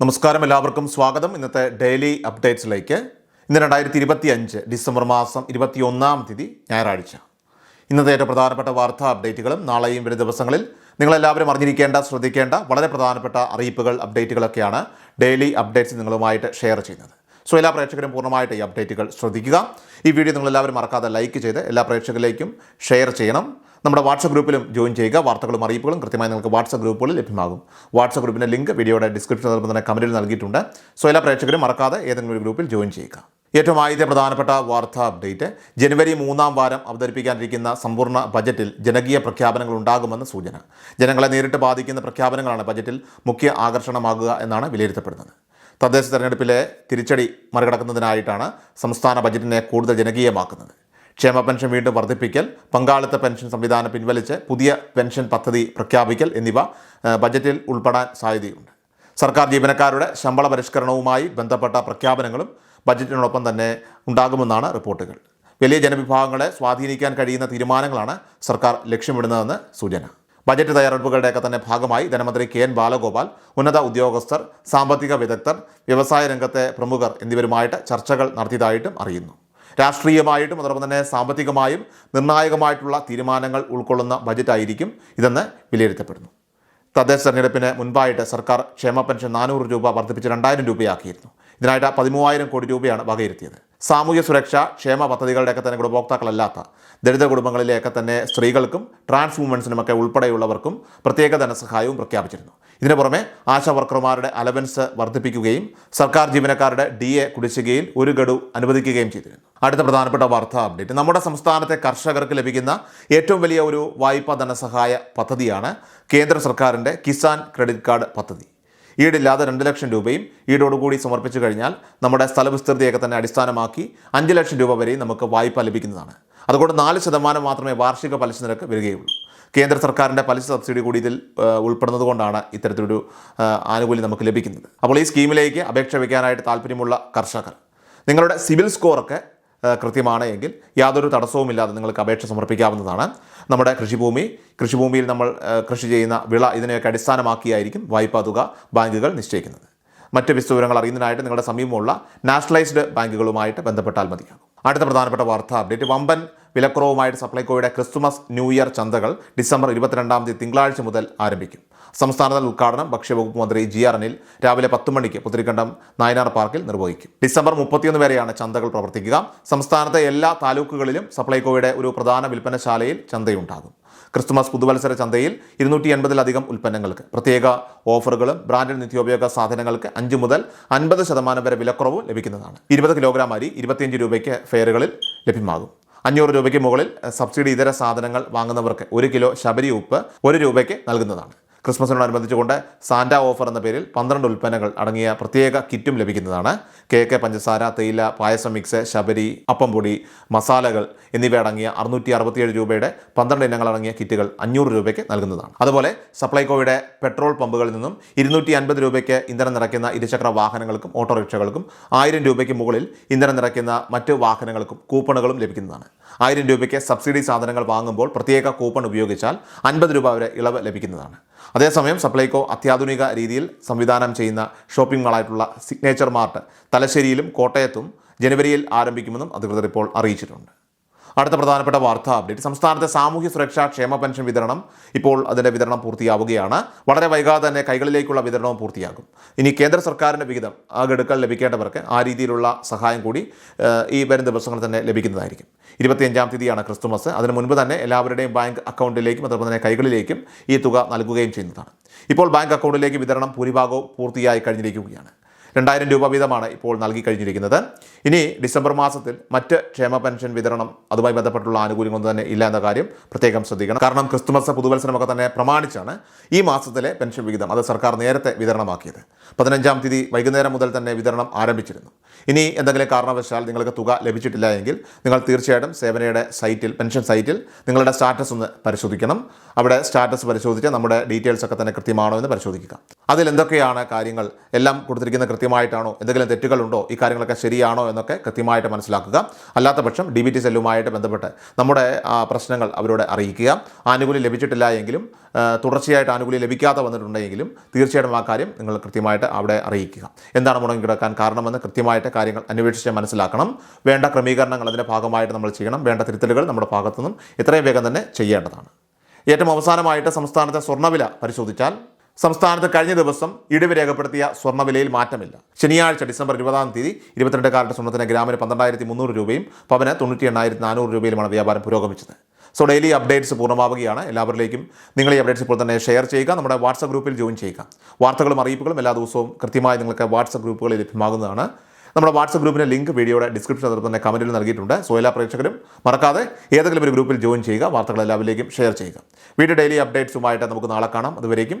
നമസ്കാരം എല്ലാവർക്കും സ്വാഗതം. ഇന്നത്തെ ഡെയിലി അപ്ഡേറ്റ്സിലേക്ക്. ഇന്ന് രണ്ടായിരത്തി ഇരുപത്തി അഞ്ച് ഡിസംബർ മാസം ഇരുപത്തി ഒന്നാം തീയതി ഞായറാഴ്ച. ഇന്നത്തെ ഏറ്റവും പ്രധാനപ്പെട്ട വാർത്താ അപ്ഡേറ്റുകളും നാളെയും വരും ദിവസങ്ങളിൽ നിങ്ങളെല്ലാവരും അറിഞ്ഞിരിക്കേണ്ട ശ്രദ്ധിക്കേണ്ട വളരെ പ്രധാനപ്പെട്ട അറിയിപ്പുകൾ അപ്ഡേറ്റുകളൊക്കെയാണ് ഡെയിലി അപ്ഡേറ്റ്സ് നിങ്ങളുമായിട്ട് ഷെയർ ചെയ്യുന്നത്. സോ എല്ലാ പ്രേക്ഷകരും പൂർണമായിട്ട് ഈ അപ്ഡേറ്റുകൾ ശ്രദ്ധിക്കുക. ഈ വീഡിയോ നിങ്ങളെല്ലാവരും മറക്കാതെ ലൈക്ക് ചെയ്ത് എല്ലാ പ്രേക്ഷകരിലേക്കും ഷെയർ ചെയ്യണം. നമ്മുടെ വാട്സപ്പ് ഗ്രൂപ്പിലും ജോയിൻ ചെയ്യുക. വാർത്തകളും അറിയിപ്പുകളും കൃത്യമായി നിങ്ങൾക്ക് വാട്സപ്പ് ഗ്രൂപ്പുകളിൽ ലഭ്യമാകും. വാട്സപ്പ് ഗ്രൂപ്പിന്റെ ലിങ്ക് വീഡിയോയുടെ ഡിസ്ക്രിപ്ഷൻ നൽകുന്ന തന്നെ കമന്റിൽ നൽകിയിട്ടുണ്ട്. സോ എല്ലാ പ്രേക്ഷകരും മറക്കാതെ ഏതെങ്കിലും ഒരു ഗ്രൂപ്പിൽ ജോയിൻ ചെയ്യുക. ഏറ്റവും ആദ്യത്തെ പ്രധാനപ്പെട്ട വാർത്താ അപ്ഡേറ്റ്. ജനുവരി മൂന്നാം വാരം അവതരിപ്പിക്കാനിരിക്കുന്ന സമ്പൂർണ ബജറ്റിൽ ജനകീയ പ്രഖ്യാപനങ്ങൾ ഉണ്ടാകുമെന്ന് സൂചന. ജനങ്ങളെ നേരിട്ട് ബാധിക്കുന്ന പ്രഖ്യാപനങ്ങളാണ് ബജറ്റിൽ മുഖ്യ ആകർഷണമാകുക എന്നാണ് വിലയിരുത്തപ്പെടുന്നത്. തദ്ദേശ തെരഞ്ഞെടുപ്പിലെ തിരിച്ചടി മറികടക്കുന്നതിനായിട്ടാണ് സംസ്ഥാന ബജറ്റിനെ കൂടുതൽ ജനകീയമാക്കുന്നത്. ക്ഷേമ പെൻഷൻ വീണ്ടും വർദ്ധിപ്പിക്കൽ പങ്കാളിത്ത പെൻഷൻ സംവിധാനം പിൻവലിച്ച് പുതിയ പെൻഷൻ പദ്ധതി പ്രഖ്യാപിക്കൽ എന്നിവ ബജറ്റിൽ ഉൾപ്പെടാൻ സാധ്യതയുണ്ട്. സർക്കാർ ജീവനക്കാരുടെ ശമ്പള പരിഷ്കരണവുമായി ബന്ധപ്പെട്ട പ്രഖ്യാപനങ്ങളും ബജറ്റിനോടൊപ്പം തന്നെ ഉണ്ടാകുമെന്നാണ് റിപ്പോർട്ടുകൾ. വലിയ ജനവിഭാഗങ്ങളെ സ്വാധീനിക്കാൻ കഴിയുന്ന തീരുമാനങ്ങളാണ് സർക്കാർ ലക്ഷ്യമിടുന്നതെന്ന് സൂചന. ബജറ്റ് തയ്യാറെടുപ്പുകളുടെയൊക്കെ തന്നെ ഭാഗമായി ധനമന്ത്രി കെ എൻ ബാലഗോപാൽ ഉന്നത ഉദ്യോഗസ്ഥർ സാമ്പത്തിക വിദഗ്ധർ വ്യവസായ രംഗത്തെ പ്രമുഖർ എന്നിവരുമായിട്ട് ചർച്ചകൾ നടത്തിയതായിട്ടും അറിയുന്നു. രാഷ്ട്രീയമായിട്ടും അതോടൊപ്പം തന്നെ സാമ്പത്തികമായും നിർണായകമായിട്ടുള്ള തീരുമാനങ്ങൾ ഉൾക്കൊള്ളുന്ന ബജറ്റായിരിക്കും ഇതെന്ന് വിലയിരുത്തപ്പെടുന്നു. തദ്ദേശ തെരഞ്ഞെടുപ്പിന് മുൻപായിട്ട് സർക്കാർ ക്ഷേമ പെൻഷൻ നാനൂറ് രൂപ വർദ്ധിപ്പിച്ച് രണ്ടായിരം രൂപയാക്കിയിരുന്നു. ഇതിനായിട്ട് പതിമൂവായിരം കോടി രൂപയാണ് വകയിരുത്തിയത്. സാമൂഹ്യ സുരക്ഷ ക്ഷേമ പദ്ധതികളുടെയൊക്കെ തന്നെ ഗുണഭോക്താക്കളല്ലാത്ത ദളിത കുടുംബങ്ങളിലെയൊക്കെ തന്നെ സ്ത്രീകൾക്കും ട്രാൻസ് വുമൻസിനുമൊക്കെ ഉൾപ്പെടെയുള്ളവർക്കും പ്രത്യേക ധനസഹായവും പ്രഖ്യാപിച്ചിരുന്നു. ഇതിനു പുറമെ ആശാ വർക്കർമാരുടെ അലവൻസ് വർദ്ധിപ്പിക്കുകയും സർക്കാർ ജീവനക്കാരുടെ ഡി എ കുടിശ്ശികയിൽ ഒരു ഗഡു അനുവദിക്കുകയും ചെയ്തിരുന്നു. അടുത്ത പ്രധാനപ്പെട്ട വാർത്താ അപ്ഡേറ്റ്. നമ്മുടെ സംസ്ഥാനത്തെ കർഷകർക്ക് ലഭിക്കുന്ന ഏറ്റവും വലിയ ഒരു വായ്പാ ധനസഹായ പദ്ധതിയാണ് കേന്ദ്ര സർക്കാരിന്റെ കിസാൻ ക്രെഡിറ്റ് കാർഡ് പദ്ധതി. ഈടില്ലാതെ രണ്ട് ലക്ഷം രൂപയും ഈടോടുകൂടി സമർപ്പിച്ചു കഴിഞ്ഞാൽ നമ്മുടെ സ്ഥലവിസ്തൃതിയൊക്കെ തന്നെ അടിസ്ഥാനമാക്കി അഞ്ച് ലക്ഷം രൂപ വരെയും നമുക്ക് വായ്പ ലഭിക്കുന്നതാണ്. അതുകൊണ്ട് നാല് ശതമാനം മാത്രമേ വാർഷിക പലിശ നിരക്ക് വരികയുള്ളൂ. കേന്ദ്ര സർക്കാരിന്റെ പലിശ സബ്സിഡി കൂടി ഇതിൽ ഉൾപ്പെടുന്നതുകൊണ്ടാണ് ഉൾപ്പെടുന്നത് കൊണ്ടാണ് ഇത്തരത്തിലൊരു ആനുകൂല്യം നമുക്ക് ലഭിക്കുന്നത്. അപ്പോൾ ഈ സ്കീമിലേക്ക് അപേക്ഷ വയ്ക്കാനായിട്ട് താല്പര്യമുള്ള കർഷകർ നിങ്ങളുടെ സിവിൽ സ്കോറൊക്കെ കൃത്യമാണ് എങ്കിൽ യാതൊരു തടസ്സവുമില്ലാതെ നിങ്ങൾക്ക് അപേക്ഷ സമർപ്പിക്കാവുന്നതാണ്. നമ്മുടെ കൃഷിഭൂമി കൃഷിഭൂമിയിൽ നമ്മൾ കൃഷി ചെയ്യുന്ന വിള ഇതിനെയൊക്കെ അടിസ്ഥാനമാക്കിയായിരിക്കും വായ്പാ തുക ബാങ്കുകൾ നിശ്ചയിക്കുന്നത്. മറ്റ് വിശദവിവരങ്ങൾ അറിയുന്നതിനായിട്ട് നിങ്ങളുടെ സമീപമുള്ള നാഷണലൈസ്ഡ് ബാങ്കുകളുമായിട്ട് ബന്ധപ്പെട്ടാൽ മതിയാകും. അടുത്ത പ്രധാനപ്പെട്ട വാർത്താ അപ്ഡേറ്റ്. വമ്പൻ വിലക്കുറവുമായിട്ട് സപ്ലൈകോയുടെ ക്രിസ്തുമസ് ന്യൂ ഇയർ ചന്തകൾ ഡിസംബർ ഇരുപത്തിരണ്ടാം തീയതി തിങ്കളാഴ്ച മുതൽ ആരംഭിക്കും. സംസ്ഥാനതല ഉദ്ഘാടനം ഭക്ഷ്യവകുപ്പ് മന്ത്രി ജി ആർ അനിൽ രാവിലെ പത്ത് മണിക്ക് പുത്തിരിക്കണ്ടം നായനാർ പാർക്കിൽ നിർവഹിക്കും. ഡിസംബർ മുപ്പത്തിയൊന്ന് വരെയാണ് ചന്തകൾ പ്രവർത്തിക്കുക. സംസ്ഥാനത്തെ എല്ലാ താലൂക്കുകളിലും സപ്ലൈകോയുടെ ഒരു പ്രധാന വിൽപ്പനശാലയിൽ ചന്തയുണ്ടാകും. ക്രിസ്തുമസ് പുതുവത്സര ചന്തയിൽ ഇരുന്നൂറ്റി എൺപതിലധികം ഉൽപ്പന്നങ്ങൾക്ക് പ്രത്യേക ഓഫറുകളും ബ്രാൻഡഡ് നിത്യോപയോഗ സാധനങ്ങൾക്ക് അഞ്ച് മുതൽ അൻപത് ശതമാനം വരെ വിലക്കുറവ് ലഭിക്കുന്നതാണ്. ഇരുപത് കിലോഗ്രാം അരി ഇരുപത്തിയഞ്ച് രൂപയ്ക്ക് ഫെയറുകളിൽ ലഭ്യമാകും. അഞ്ഞൂറ് രൂപയ്ക്ക് മുകളിൽ സബ്സിഡി ഇതര സാധനങ്ങൾ വാങ്ങുന്നവർക്ക് ഒരു കിലോ ശബരി ഉപ്പ് ഒരു രൂപയ്ക്ക് നൽകുന്നതാണ്. ക്രിസ്മസിനോടനുബന്ധിച്ചുകൊണ്ട് സാന്റ ഓഫർ എന്ന പേരിൽ പന്ത്രണ്ട് ഉൽപ്പന്നങ്ങൾ അടങ്ങിയ പ്രത്യേക കിറ്റും ലഭിക്കുന്നതാണ്. കേക്ക് പഞ്ചസാര തേയില പായസം മിക്സ് ശബരി അപ്പം പൊടി മസാലകൾ എന്നിവ അടങ്ങിയ അറുന്നൂറ്റി അറുപത്തിയേഴ് രൂപയുടെ പന്ത്രണ്ട് ഇനങ്ങൾ അടങ്ങിയ കിറ്റുകൾ അഞ്ഞൂറ് രൂപയ്ക്ക് നൽകുന്നതാണ്. അതുപോലെ സപ്ലൈകോയുടെ പെട്രോൾ പമ്പുകളിൽ നിന്നും ഇരുന്നൂറ്റി അൻപത് രൂപയ്ക്ക് ഇന്ധനം നിറയ്ക്കുന്ന ഇരുചക്ര വാഹനങ്ങൾക്കും ഓട്ടോറിക്ഷകൾക്കും ആയിരം രൂപയ്ക്ക് മുകളിൽ ഇന്ധനം നിറയ്ക്കുന്ന മറ്റ് വാഹനങ്ങൾക്കും കൂപ്പണുകളും ലഭിക്കുന്നതാണ്. ആയിരം രൂപയ്ക്ക് സബ്സിഡി സാധനങ്ങൾ വാങ്ങുമ്പോൾ പ്രത്യേക കൂപ്പൺ ഉപയോഗിച്ചാൽ അൻപത് രൂപ വരെ ഇളവ് ലഭിക്കുന്നതാണ്. അതേസമയം സപ്ലൈകോ അത്യാധുനിക രീതിയിൽ സംവിധാനം ചെയ്യുന്ന ഷോപ്പിംഗ് മാളായിട്ടുള്ള സിഗ്നേച്ചർ മാർട്ട് തലശ്ശേരിയിലും കോട്ടയത്തും ജനുവരിയിൽ ആരംഭിക്കുമെന്നും അധികൃതർ ഇപ്പോൾ അറിയിച്ചിട്ടുണ്ട്. അടുത്ത പ്രധാനപ്പെട്ട വാർത്താ അപ്ഡേറ്റ് സംസ്ഥാനത്തെ സാമൂഹ്യ സുരക്ഷാ ക്ഷേമ പെൻഷൻ വിതരണം ഇപ്പോൾ അതിന്റെ വിതരണം പൂർത്തിയാവുകയാണ്. വളരെ വൈകാതെ തന്നെ കൈകളിലേക്കുള്ള വിതരണവും പൂർത്തിയാകും. ഇനി കേന്ദ്ര സർക്കാരിന്റെ വിഹിതം ആ ഗഡുക്കൾ ലഭിക്കേണ്ടവർക്ക് ആ രീതിയിലുള്ള സഹായം കൂടി ഈ വരും ദിവസങ്ങൾ തന്നെ ലഭിക്കുന്നതായിരിക്കും. ഇരുപത്തിയഞ്ചാം തീയതിയാണ് ക്രിസ്തുമസ്. അതിന് മുൻപ് തന്നെ എല്ലാവരുടെയും ബാങ്ക് അക്കൗണ്ടിലേക്കും അതോടൊപ്പം തന്നെ കൈകളിലേക്കും ഈ തുക നൽകുകയും ചെയ്യുന്നതാണ്. ഇപ്പോൾ ബാങ്ക് അക്കൗണ്ടിലേക്ക് വിതരണം ഭൂരിഭാഗവും പൂർത്തിയായി കഴിഞ്ഞിരിക്കുകയാണ്. രണ്ടായിരം രൂപ വീതമാണ് ഇപ്പോൾ നൽകി കഴിഞ്ഞിരിക്കുന്നത് ഇനി ഡിസംബർ മാസത്തിൽ മറ്റ് ക്ഷേമ പെൻഷൻ വിതരണം അതുമായി ബന്ധപ്പെട്ടുള്ള ആനുകൂല്യങ്ങളൊന്നും തന്നെ ഇല്ല എന്ന കാര്യം പ്രത്യേകം ശ്രദ്ധിക്കണം. കാരണം ക്രിസ്തുമസ് പുതുവത്സരമൊക്കെ തന്നെ പ്രമാണിച്ചാണ് ഈ മാസത്തിലെ പെൻഷൻ വിഹിതം. അത് സർക്കാർ നേരത്തെ വിതരണമാക്കിയത്. പതിനഞ്ചാം തീയതി വൈകുന്നേരം മുതൽ തന്നെ വിതരണം ആരംഭിച്ചിരുന്നു. ഇനി എന്തെങ്കിലും കാരണവശാൽ നിങ്ങൾക്ക് തുക ലഭിച്ചിട്ടില്ല എങ്കിൽ നിങ്ങൾ തീർച്ചയായിട്ടും സേവനയുടെ സൈറ്റിൽ പെൻഷൻ സൈറ്റിൽ നിങ്ങളുടെ സ്റ്റാറ്റസ് ഒന്ന് പരിശോധിക്കണം. അവിടെ സ്റ്റാറ്റസ് പരിശോധിച്ച് നമ്മുടെ ഡീറ്റെയിൽസ് ഒക്കെ തന്നെ കൃത്യമാണോ എന്ന് പരിശോധിക്കുക. അതിൽ എന്തൊക്കെയാണ് കാര്യങ്ങൾ? എല്ലാം കൊടുത്തിരിക്കുന്ന കൃത്യ കൃത്യമായിട്ടാണോ എന്തെങ്കിലും തെറ്റുകളുണ്ടോ ഈ കാര്യങ്ങളൊക്കെ ശരിയാണോ എന്നൊക്കെ കൃത്യമായിട്ട് മനസ്സിലാക്കുക. അല്ലാത്ത പക്ഷം ഡി ബി ടി സെല്ലുമായിട്ട് ബന്ധപ്പെട്ട് നമ്മുടെ പ്രശ്നങ്ങൾ അവരോട് അറിയിക്കുക. ആനുകൂല്യം ലഭിച്ചിട്ടില്ല എങ്കിലും തുടർച്ചയായിട്ട് ആനുകൂല്യം ലഭിക്കാതെ വന്നിട്ടുണ്ടെങ്കിലും തീർച്ചയായിട്ടും ആ കാര്യം നിങ്ങൾ കൃത്യമായിട്ട് അവിടെ അറിയിക്കുക. എന്താണ് മുടങ്ങി കിടക്കാൻ കാരണമെന്ന് കൃത്യമായിട്ട് കാര്യങ്ങൾ അന്വേഷിച്ച് മനസ്സിലാക്കണം. വേണ്ട ക്രമീകരണങ്ങൾ അതിന്റെ ഭാഗമായിട്ട് നമ്മൾ ചെയ്യണം. വേണ്ട തിരുത്തലുകൾ നമ്മുടെ ഭാഗത്തുനിന്നും എത്രയും വേഗം തന്നെ ചെയ്യേണ്ടതാണ്. ഏറ്റവും അവസാനമായിട്ട് സംസ്ഥാനത്തെ സ്വർണവില പരിശോധിച്ചാൽ സംസ്ഥാനത്ത് കഴിഞ്ഞ ദിവസം ഇടിവ് രേഖപ്പെടുത്തിയ സ്വർണവിലയിൽ മാറ്റമില്ല. ശനിയാഴ്ച ഡിസംബർ ഇരുപതാം തീയതി ഇരുപത്തിരണ്ട് കാരറ്റ് സ്വർണത്തിന് ഗ്രാമിന് പന്ത്രണ്ടായിരത്തി മുന്നൂറ് രൂപയും പവന് തൊണ്ണൂറ്റി എണ്ണായിരത്തി നാനൂറ് രൂപയിലുമാണ് വ്യാപാരം പുരോഗമിച്ചത്. സോ ഡെയിലി അപ്ഡേറ്റ്സ് പൂർണമാവുകയാണ്. എല്ലാവരിലേക്കും നിങ്ങൾ ഈ അപ്ഡേറ്റ്സ് ഇപ്പോൾ തന്നെ ഷെയർ ചെയ്യുക. നമ്മുടെ വാട്സപ്പ് ഗ്രൂപ്പിൽ ജോയിൻ ചെയ്യുക. വാർത്തകളും അറിയിപ്പുകളും എല്ലാ ദിവസവും കൃത്യമായി നിങ്ങൾക്ക് വാട്സപ്പ് ഗ്രൂപ്പുകളിൽ ലഭ്യമാകുന്നതാണ്. നമ്മുടെ വാട്സപ്പ് ഗ്രൂപ്പിന്റെ ലിങ്ക് വീഡിയോയുടെ ഡിസ്ക്രിപ്ഷൻ അതിൽ തന്നെ കമന്റിൽ നൽകിയിട്ടുണ്ട്. സോ എല്ലാ പ്രേക്ഷകരും മറക്കാതെ ഏതെങ്കിലും ഒരു ഗ്രൂപ്പിൽ ജോയിൻ ചെയ്യുക. വാർത്തകൾ എല്ലാവരിലേക്കും ഷെയർ ചെയ്യുക. വീഡിയോ ഡെയിലി അപ്ഡേറ്റ്സുമായിട്ട് നമുക്ക് നാളെ കാണാം. അതുവരേക്കും